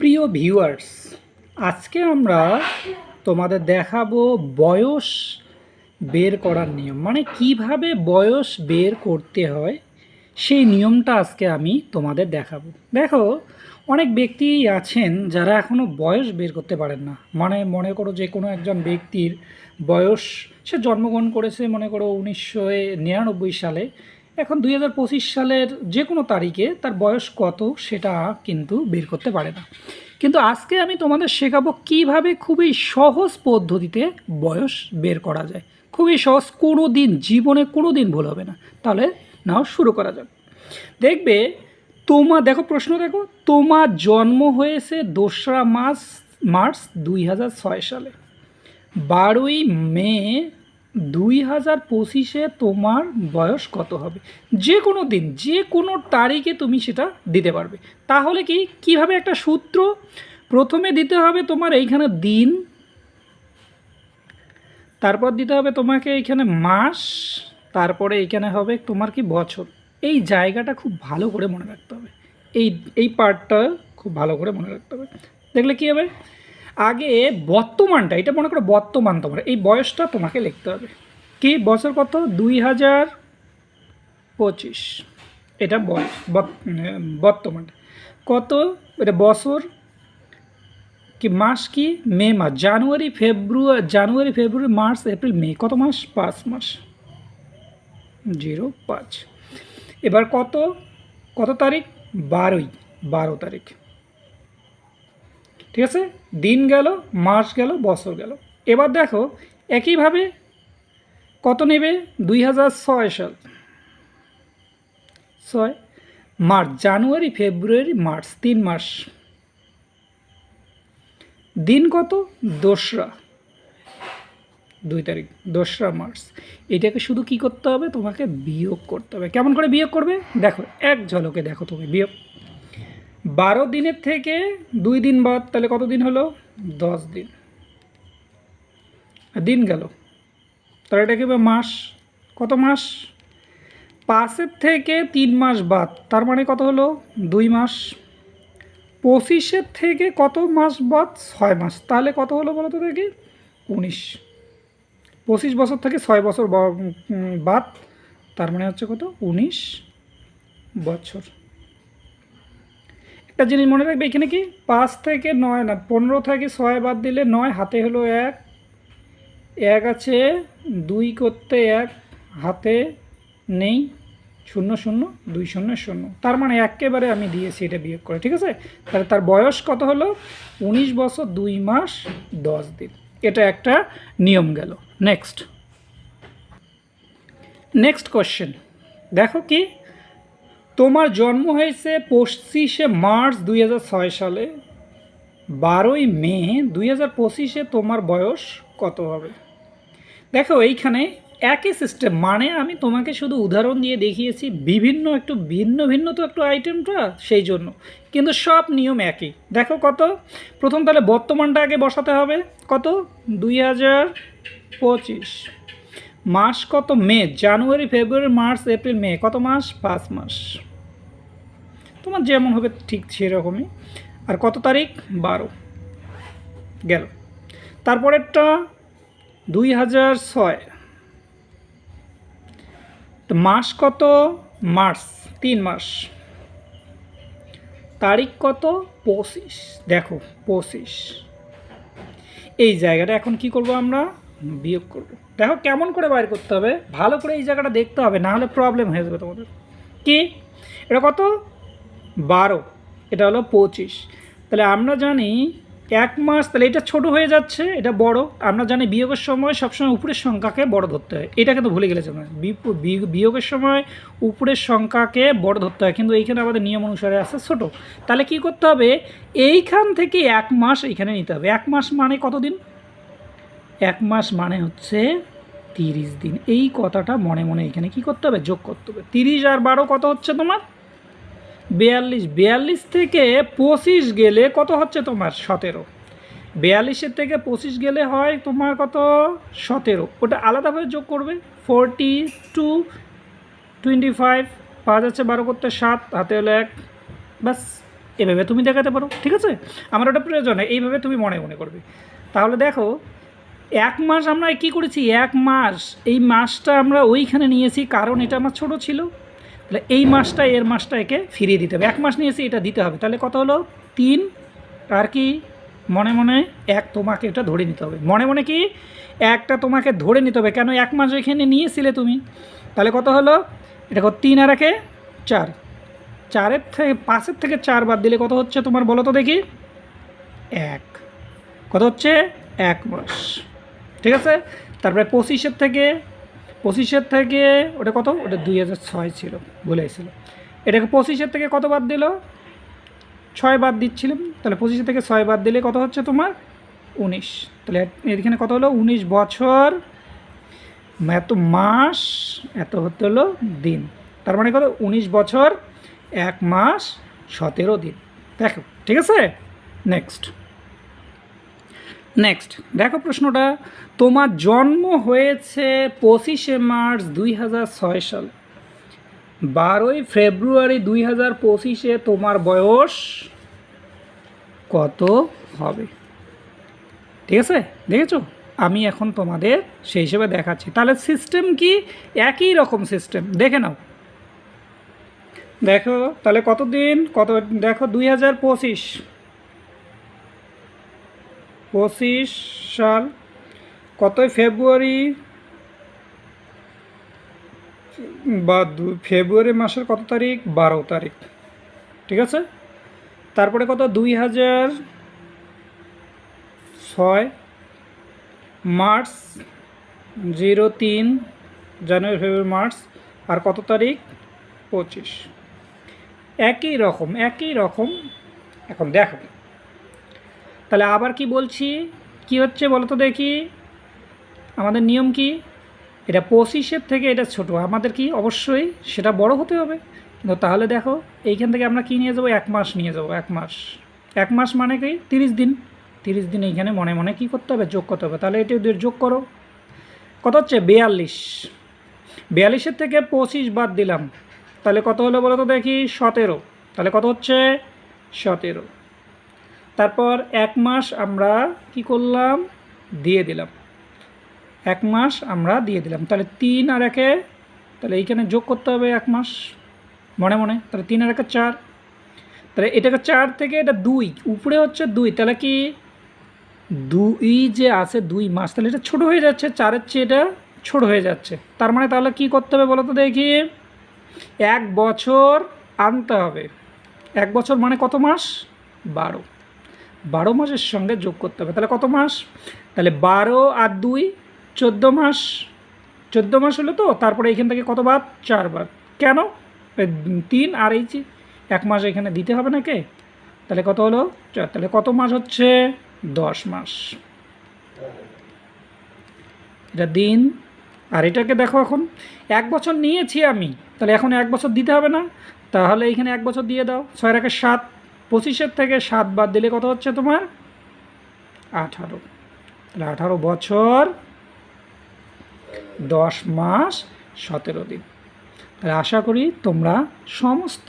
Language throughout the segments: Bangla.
প্রিয় ভিউয়ার্স আজকে আমরা তোমাদের দেখাবো বয়স বের করার নিয়ম। মানে কীভাবে বয়স বের করতে হয়, সেই নিয়মটা আজকে আমি তোমাদের দেখাবো। দেখো, অনেক ব্যক্তি আছেন যারা এখনও বয়স বের করতে পারেন না। মানে মনে করো যে কোনো একজন ব্যক্তির বয়স, সে জন্মগ্রহণ করেছে মনে করো উনিশশো নিরানব্বই সালে এখন দুই হাজার পঁচিশ সালের যে কোনো তারিখে তার বয়স কত সেটা কিন্তু বের করতে পারে না। কিন্তু আজকে আমি তোমাদের শেখাবো কীভাবে খুবই সহজ পদ্ধতিতে বয়স বের করা যায়। খুবই সহজ কোনো দিন জীবনে কোনো দিন ভুল হবে না। তাহলে নাও শুরু করা যাক। দেখবে তোমার দেখো প্রশ্ন দেখো, তোমার জন্ম হয়েছে দোসরা মাস, মার্চ দুই হাজার ছয় সালে। বারোই মে দুই হাজার পঁচিশে তোমার বয়স কত হবে? যে কোনো দিন, যে কোনো তারিখে তুমি সেটা দিতে পারবে। তাহলে কি, কীভাবে একটা সূত্র? প্রথমে দিতে হবে তোমার এইখানে দিন, তারপর দিতে হবে তোমাকে এইখানে মাস, তারপরে এইখানে হবে তোমার কি বছর। এই জায়গাটা খুব ভালো করে মনে রাখতে হবে। এই এই পার্টটা খুব ভালো করে মনে রাখতে হবে। দেখলে কী হবে? আগে বর্তমানটা, এটা মনে করো বর্তমান তোমার, এই বয়সটা তোমাকে লিখতে হবে। কি বছর কত? দুই হাজার পঁচিশ। এটা বয়স বর্ত- বর্তমান কত? এটা বছর? কি মাস কি? মে মাস। জানুয়ারি, ফেব্রুয়ারি জানুয়ারি, ফেব্রুয়ারি, মার্চ, এপ্রিল, মে। কত মাস? পাঁচ মাস। জিরো, পাঁচ। এবার কত? কত তারিখ? বারোই, বারো তারিখ। ঠিক আছে? দিন গেল, মাস গেল, বছর গেল। এবার দেখো, একইভাবে কত নেবে? দুই হাজার ছয় সাল। ছয় মার্চ, জানুয়ারি, ফেব্রুয়ারি, মার্চ, তিন মাস। দিন কত? দোসরা। দুই তারিখ, দোসরা মার্চ। এটাকে শুধু কি করতে হবে? তোমাকে বিয়োগ করতে হবে। কেমন করে বিয়োগ করবে? দেখো, এক ঝলকে দেখো তুমি বিয়োগ। বারো দিনের থেকে দুই দিন বাদ, তাহলে কত দিন হলো? দশ দিন। দিন গেল। তাহলে এটা কি মাস? কত মাস? পাঁচের থেকে তিন মাস বাদ, তার মানে কত হলো? দুই মাস। পঁচিশের থেকে কত মাস বাদ? ছয় মাস। তাহলে কত হলো বলো তো দেখি? উনিশ। পঁচিশ বছর থেকে ছয় বছর বাদ, তার মানে হচ্ছে কত? উনিশ বছর। একটা জিনিস মনে রাখবে, এখানে কি? পাঁচ থেকে নয় না, পনেরো থেকে ছয় বাদ দিলে নয়, হাতে হলো এক। এক আছে, দুই করতে এক, হাতে নেই, শূন্য শূন্য, দুই, শূন্য শূন্য। তার মানে একেবারে আমি দিয়েছি এটা বিয়োগ করে, ঠিক আছে? তাহলে তার বয়স কত হলো? উনিশ বছর, দুই মাস, দশ দিন। এটা একটা নিয়ম গেল। নেক্সট নেক্সট কোশ্চেন দেখো কি? তোমার জন্ম হয়েছে পঁচিশে মার্চ দুই হাজার ছয় সালে। বারোই মে দুই হাজার পঁচিশে তোমার বয়স কত হবে? দেখো, এইখানে একই সিস্টেম মানে আমি তোমাকে শুধু উদাহরণ দিয়ে দেখিয়েছি, বিভিন্ন একটু ভিন্ন ভিন্ন তো একটু আইটেমটা সেই জন্য। কিন্তু সব নিয়ম একই। দেখো কত? প্রথম তাহলে বর্তমানটা আগে বসাতে হবে। কত? দুই হাজার পঁচিশ। মাস কত? মে, জানুয়ারি, ফেব্রুয়ারি, মার্চ, এপ্রিল, মে, কত মাস? পাঁচ মাস। তোমার যেমন হবে ঠিক সেরকমই। আর কত তারিখ? বারো। গেল। তারপরেরটা দুই হাজার ছয়। মাস কত? মার্চ, তিন মাস। তারিখ কত? পঁচিশ। দেখো, পঁচিশ। এই জায়গাটা এখন কি করব আমরা? বিয়োগ করব। দেখো কেমন করে বাইর করতে হবে, ভালো করে এই জায়গাটা দেখতে হবে, না হলে প্রবলেম হয়ে যাবে তোমাদের। কি? এটা কত? বারো। এটা হলো পঁচিশ। তাহলে আমরা জানি এক মাস, তাহলে এটা ছোট হয়ে যাচ্ছে, এটা বড়। আমরা জানি বিয়োগের সময় সবসময় উপরের সংখ্যাকে বড় ধরতে হয়। এটা কিন্তু ভুলে গেলেছে বি- বিয়োগের সময় উপরের সংখ্যাকে বড় ধরতে হয়। কিন্তু এইখানে আমাদের নিয়ম অনুসারে আছে ছোট। তাহলে কি করতে হবে? এইখান থেকে এক মাস এইখানে নিতে হবে। এক মাস মানে কতদিন? এক মাস মানে হচ্ছে তিরিশ দিন। এই কথাটা মনে মনে এখানে কি করতে হবে? যোগ করতে হবে। তিরিশ আর বারো কত হচ্ছে তোমার? বিয়াল্লিশ। বিয়াল্লিশ থেকে পঁচিশ গেলে কত হচ্ছে তোমার? সতেরো। বিয়াল্লিশের থেকে পঁচিশ গেলে হয় তোমার কত? সতেরো। ওটা আলাদাভাবে যোগ করবে। ফোরটি টু, টোয়েন্টি ফাইভ, পাঁচ আছে, বারো করতে সাত, হাতে হলো এক। ব্যাস, এভাবে তুমি দেখাতে পারো। ঠিক আছে? আমার ওটা প্রয়োজন এইভাবে তুমি মনে মনে করবে। তাহলে দেখো এক মাস আমরা কি করেছি? এক মাস। এই মাসটা আমরা ওইখানে নিয়েছি, কারণ এটা আমার ছোট ছিল। তাহলে এই মাসটা, এর মাসটা একে ফিরিয়ে দিতে হবে। এক মাস নিয়েছি, এটা দিতে হবে। তাহলে কত হলো? তিন। আর কি? মনে মনে এক তোমাকে এটা ধরে নিতে হবে। মনে মনে কি? একটা তোমাকে ধরে নিতে হবে। কেন এক মাস এখানে নিয়েছিলে তুমি? তাহলে কত হলো? এটা কত? তিন আর একে চার। চারের থেকে, পাঁচের থেকে চার বাদ দিলে কত হচ্ছে তোমার বলো তো দেখি? এক। কত হচ্ছে? এক মাস। ঠিক আছে? তারপরে পঁচিশের থেকে পঁচিশের থেকে ওটা কত? ওটা দুই হাজার ছয় ছিল বলেছিল এটাকে পঁচিশের থেকে কত বাদ দিল? ছয় বাদ দিচ্ছিলাম। তাহলে পঁচিশের থেকে ছয় বাদ দিলে কত হচ্ছে তোমার? উনিশ। তাহলে এখানে কত হলো? উনিশ বছর, এত মাস, এত হতে হলো দিন। তার মানে কত? উনিশ বছর, এক মাস, সতেরো দিন। দেখো, ঠিক আছে? নেক্সট নেক্সট দেখো প্রশ্নটা। তোমার জন্ম হয়েছে পঁচিশে মার্চ দুই হাজার ছয় সালে। বারোই ফেব্রুয়ারি দুই হাজার পঁচিশে তোমার বয়স কত হবে? ঠিক আছে? দেখেছ? আমি এখন তোমাদের সেই হিসেবে দেখাচ্ছি। তাহলে সিস্টেম কি? একই রকম সিস্টেম দেখে নাও। দেখো, তাহলে কতদিন? কত দেখো, দুই হাজার পঁচিশ। পঁচিশ সাল, কতই ফেব্রুয়ারি? বা দু- ফেব্রুয়ারি মাসের কত তারিখ? বারো তারিখ। ঠিক আছে? তারপরে কত? দুই হাজার ছয়। মার্চ জিরো তিন, জানুয়ারি, ফেব্রুয়ারি, মার্চ। আর কত তারিখ? পঁচিশ। একই রকম একই রকম। এখন দেখো। তাহলে আবার কি বলছি? কি হচ্ছে বলো তো দেখি? আমাদের নিয়ম কি? এটা পঁচিশের থেকে এটা ছোট। আমাদের কি? অবশ্যই সেটা বড় হতে হবে। কিন্তু তাহলে দেখো, এইখান থেকে আমরা কি নিয়ে যাব? এক মাস নিয়ে যাব, এক মাস। এক মাস মানে কি? তিরিশ দিন। তিরিশ দিন এইখানে মনে মনে কি করতে হবে? যোগ করতে হবে। তাহলে এটা ওদের যোগ করো। কত হচ্ছে? বিয়াল্লিশ। বিয়াল্লিশের থেকে পঁচিশ বাদ দিলাম। তাহলে কত হলো বলো তো দেখি? সতেরো। তাহলে কত হচ্ছে? সতেরো। তারপর এক মাস আমরা কি করলাম? দিয়ে দিলাম। এক মাস আমরা দিয়ে দিলাম। তাহলে তিন আর একে, তাহলে এইখানে যোগ করতে হবে এক মাস। মনে মনে? তাহলে তিন আর একে চার। তাহলে এটাকে চার থেকে এটা দুই, উপরে হচ্ছে দুই, তাহলে কি? দুই যে আছে দুই মাস, তাহলে এটা ছোটো হয়ে যাচ্ছে, চারের চেয়ে এটা ছোটো হয়ে যাচ্ছে। তার মানে তাহলে কি করতে হবে বলো তো দেখি? এক বছর আনতে হবে। এক বছর মানে কত মাস? বারো। বারো মাসের সঙ্গে যোগ করতে হবে। তাহলে কত মাস? তাহলে বারো আর দুই, চোদ্দ মাস। চোদ্দ মাস হলো তো, তারপরে এখান থেকে কত বার চার বার কেন? তিন আর এই এক মাস এখানে দিতে হবে নাকি তাহলে কত হলো? চার। তাহলে কত মাস হচ্ছে? দশ মাস। এটা দিন আর এটাকে দেখো এখন। এক বছর নিয়েছি আমি, তাহলে এখন এক বছর দিতে হবে না। তাহলে এখানে এক বছর দিয়ে দাও। ছয় রাখে সাত। পঁচিশের থেকে সাত বাদ দিলে কত হচ্ছে তোমার? আঠারো। তাহলে আঠারো বছর, দশ মাস, সতেরো দিন। তাহলে আশা করি তোমরা সমস্ত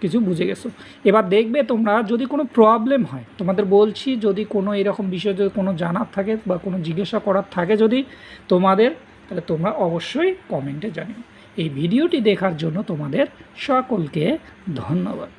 কিছু বুঝে গেছো। এবার দেখবে তোমরা যদি কোনো প্রবলেম হয়, তোমাদের বলছি যদি কোনো এরকম বিষয় যদি কোনো জানার থাকে বা কোনো জিজ্ঞাসা করার থাকে যদি তোমাদের, তাহলে তোমরা অবশ্যই কমেন্টে জানিও। এই ভিডিওটি দেখার জন্য তোমাদের সকলকে ধন্যবাদ।